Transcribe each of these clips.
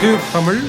Tube Tamil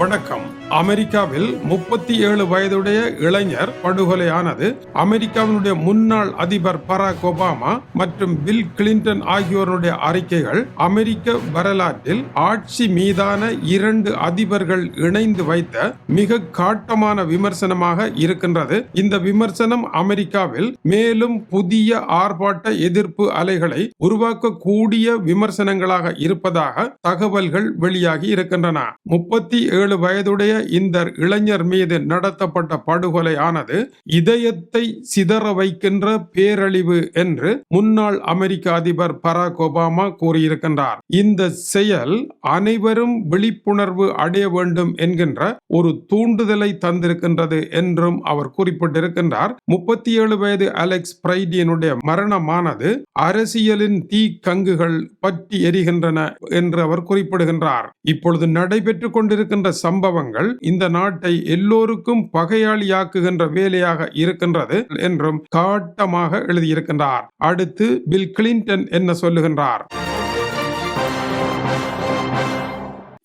வணக்கம். அமெரிக்காவில் முப்பத்தி ஏழு வயதுடைய இளைஞர் படுகொலையானது. அமெரிக்காவினுடைய முன்னாள் அதிபர் பராக் ஒபாமா மற்றும் பில் கிளின்டன் ஆகியோருடைய அறிக்கைகள் அமெரிக்க வரலாற்றில் ஆட்சி மீதான இரண்டு அதிபர்கள் இணைந்து வைத்த மிக காட்டமான விமர்சனமாக இருக்கின்றது. இந்த விமர்சனம் அமெரிக்காவில் மேலும் புதிய ஆர்ப்பாட்ட எதிர்ப்பு அலைகளை உருவாக்கக்கூடிய விமர்சனங்களாக இருப்பதாக தகவல்கள் வெளியாகி இருக்கின்றன. முப்பத்தி ஏழு வயதுடைய இந்த இளைஞர் மீது நடத்தப்பட்ட படுகொலை ஆனது இதயத்தை சிதற வைக்கின்ற பேரழிவு என்று முன்னாள் அமெரிக்க அதிபர் பராக் ஒபாமா கூறியிருக்கின்றார். இந்த செயல் அனைவரும் விழிப்புணர்வு அடைய வேண்டும் என்கின்ற ஒரு தூண்டுதலை தந்திருக்கின்றது என்றும் அவர் குறிப்பிட்டிருக்கின்றார். முப்பத்தி ஏழு வயது அலெக்ஸ் பிரைடியனுடைய மரணமானது அரசியலின் தீ கங்குகள் பற்றி எரிகின்றன என்று அவர் குறிப்பிடுகின்றார். இப்பொழுது நடைபெற்றுக் கொண்டிருக்கின்ற சம்பவங்கள் இந்த நாட்டை எல்லோருக்கும் பகையாளியாக்குகின்ற வேலையாக இருக்கின்றது என்றும் காட்டமாக எழுதியிருக்கின்றார். அடுத்து பில் கிளின்டன் என்ன சொல்லுகின்றார்?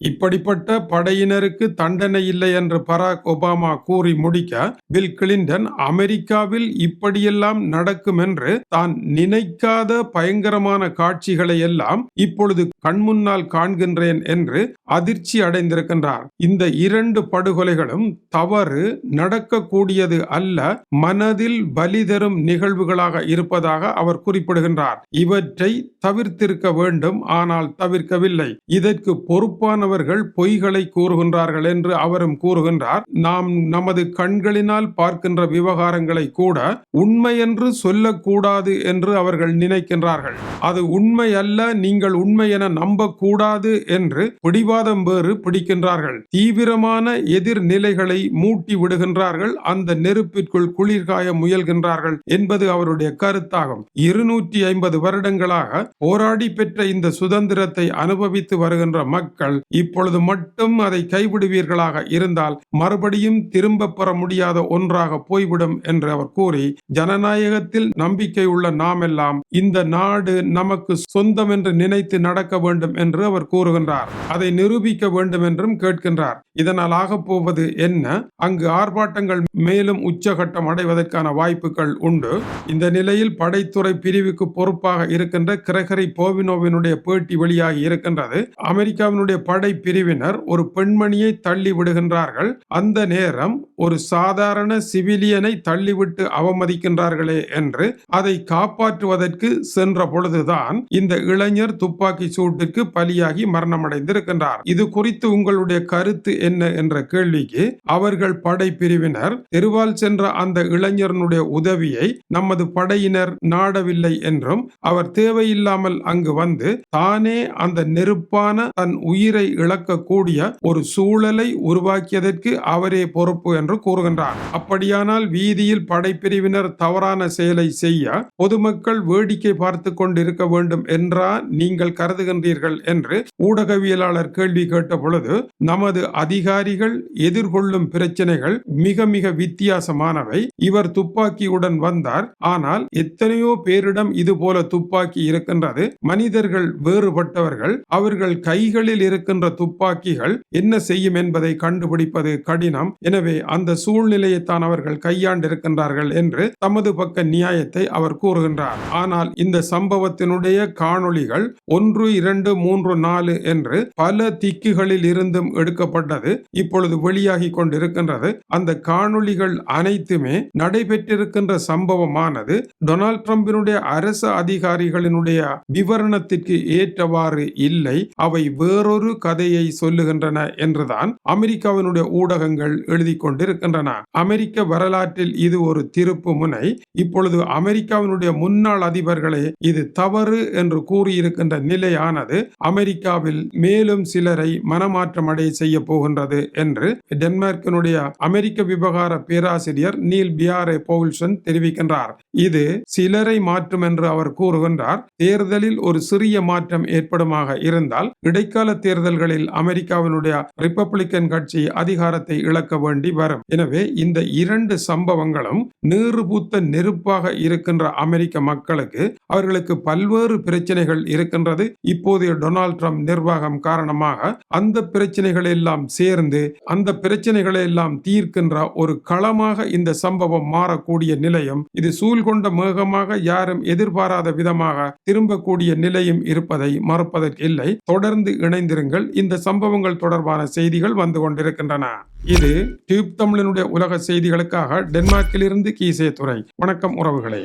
இப்படிப்பட்ட படையினருக்கு தண்டனை இல்லை என்று பராக் ஒபாமா கூறி முடிக்க பில் கிளின்டன் அமெரிக்காவில் இப்படியெல்லாம் நடக்கும் என்று தான் நினைக்காத பயங்கரமான காட்சிகளை எல்லாம் இப்பொழுது கண்முன்னால் காண்கின்றேன் என்று அதிர்ச்சி அடைந்திருக்கின்றார். இந்த இரண்டு படுகொலைகளும் தவறு நடக்கக்கூடியது அல்ல மனதில் பலி தரும் நிகழ்வுகளாக இருப்பதாக அவர் குறிப்பிடுகின்றார். இவற்றை தவிர்த்திருக்க வேண்டும் ஆனால் தவிர்க்கவில்லை. இதற்கு பொறுப்பானவர்கள் பொய்களை கூறுகின்றார்கள் என்று அவரும் கூறுகின்றார். நாம் நமது கண்களினால் பார்க்கின்ற விவகாரங்களை கூட உண்மை என்று சொல்லக்கூடாது என்று அவர்கள் நினைக்கின்றார்கள். அது உண்மை அல்ல நீங்கள் உண்மை என நம்பக்கூடாது என்று பிடிவாதம் வேறு பிடிக்கின்றார்கள். தீவிரமான எதிர்நிலைகளை மூட்டி விடுகின்றார்கள். அந்த நெருப்பிற்குள் குளிர்காய முயல்கின்றார்கள் என்பது அவருடைய கருத்தாகும். இருநூற்றி ஐம்பது வருடங்களாக போராடி பெற்ற இந்த சுதந்திரத்தை அனுபவித்து வருகின்ற மக்கள் இப்பொழுது மட்டும் அதை கைவிடுவீர்களாக இருந்தால் மறுபடியும் திரும்ப பெற முடியாத ஒன்றாக போய்விடும் என்று அவர் கூறி ஜனநாயகத்தில் நம்பிக்கை உள்ள நாமெல்லாம் இந்த நாடு நமக்கு சொந்தம் என்று நினைத்து நடக்க வேண்டும் என்று அவர் கூறுகின்றார். அதை நிரூபிக்க வேண்டும் என்றும் கேட்கின்றார். இதனால் ஆகப் போவது என்ன? அங்கு ஆர்ப்பாட்டங்கள் மேலும் உச்சகட்டம் அடைவதற்கான வாய்ப்புகள் உண்டு. இந்த நிலையில் படைத்துறை பிரிவுக்கு பொறுப்பாக இருக்கின்ற கிரகரி போவினோவினுடைய பேட்டி வெளியாகி இருக்கின்றது. அமெரிக்காவினுடைய படை பிரிவினர் ஒரு பெண்மணியை தள்ளி விடுகின்றார்கள். அந்த நேரம் ஒரு சாதாரண சிவிலியனை தள்ளிவிட்டு அவமதிக்கின்றார்களே என்று அதை காப்பாற்றுவதற்கு சென்ற பொழுதுதான் இந்த இளைஞர் துப்பாக்கி சூட்டுக்கு பலியாகி மரணமடைந்திருக்கின்றார். இது குறித்து உங்களுடைய கருத்து என்ன என்ற கேள்விக்கு அவர்கள் படை பிரிவினர் தெருவால் சென்ற அந்த இளைஞரனுடைய உதவியை நமது படையினர் நாடவில்லை என்றும் அவர் தேவையில்லாமல் அங்கு வந்து தானே அந்த நெருப்பான தன் உயிரை இழக்கக்கூடிய ஒரு சூழலை உருவாக்கியதற்கு அவரே பொறுப்பு என்று கூறுகின்றார். அப்படியானால் வீதியில் படைப்பிரிவினர் தவறான செயலை செய்ய பொதுமக்கள் வேடிக்கை பார்த்து கொண்டிருக்க வேண்டும் என்றா நீங்கள் கருதுகின்றீர்கள் என்று ஊடகவியலாளர் கேள்வி கேட்ட பொழுது நமது அதிகாரிகள் எதிர்கொள்ளும் பிரச்சனைகள் மிக மிக வித்தியாசமானவை. இவர் துப்பாக்கியுடன் வந்தார். ஆனால் எத்தனையோ பேரிடம் இது போல துப்பாக்கி இருக்கின்றது. மனிதர்கள் வேறுபட்டவர்கள். அவர்கள் கைகளில் இருக்கின்ற போன்ற துப்பாக்கிகள் என்ன செய்யும் என்பதை கண்டுபிடிப்பது கடினம். எனவே அந்த சூழ்நிலையை தான் அவர்கள் கையாண்டிருக்கின்றார்கள் என்று தமது பக்க நியாயத்தை அவர் கூறுகின்றார். ஆனால் இந்த சம்பவத்தினுடைய காணொளிகள் ஒன்று இரண்டு மூன்று நாலு என்று பல திக்குகளில் இருந்தும் எடுக்கப்பட்டது இப்பொழுது வெளியாகி கொண்டிருக்கின்றது. அந்த காணொளிகள் அனைத்துமே நடைபெற்றிருக்கின்ற சம்பவமானது டொனால்ட் ட்ரம்பினுடைய அரசு அதிகாரிகளினுடைய விவரணத்திற்கு ஏற்றவாறு இல்லை. அவை வேறொரு கதை கதையை சொல்லுகின்றன என்றுதான் அமெரிக்காவினுடைய ஊடகங்கள் எழுதி கொண்டிருக்கின்றன. அமெரிக்க வரலாற்றில் இது ஒரு திருப்பு முனை. இப்பொழுது அமெரிக்காவினுடைய முன்னாள் அதிபர்களே இது தவறு என்று கூறியிருக்கின்ற நிலையானது அமெரிக்காவில் மேலும் சிலரை மனமாற்றம் அடைய செய்ய போகின்றது என்று டென்மார்க்கினுடைய அமெரிக்க விவகார பேராசிரியர் நீல் பியாரே பவுல்சன் தெரிவிக்கின்றார். இது சிலரை மாற்றும் என்று அவர் கூறுகின்றார். தேர்தலில் ஒரு சிறிய மாற்றம் ஏற்படுமாக இருந்தால் இடைக்கால தேர்தல்கள் தேர்தல்களில் அமெரிக்காவினுடைய ரிப்பப்ளிக்கன் கட்சி அதிகாரத்தை இழக்க வேண்டி வரும். எனவே இந்த இரண்டு சம்பவங்களும் நீறுபூத்த நெருப்பாக இருக்கின்ற அமெரிக்க மக்களுக்கு அவர்களுக்கு பல்வேறு பிரச்சனைகள் இருக்கின்றது. இப்போதைய டொனால்ட் ட்ரம்ப் நிர்வாகம் காரணமாக அந்த பிரச்சனைகள் எல்லாம் சேர்ந்து அந்த பிரச்சனைகளை எல்லாம் தீர்க்கின்ற ஒரு களமாக இந்த சம்பவம் மாறக்கூடிய நிலையும் இது சூழ்கொண்ட மேகமாக யாரும் எதிர்பாராத விதமாக திரும்பக்கூடிய நிலையும் இருப்பதை மறுப்பதற்கு இல்லை. தொடர்ந்து இணைந்திருங்கள். இந்த சம்பவங்கள் தொடர்பான செய்திகள் வந்து கொண்டிருக்கின்றன. இது டியூப் தமிழனுடைய உலக செய்திகளுக்காக டென்மார்க்கிலிருந்து கீசே துறை வணக்கம் உறவுகளே.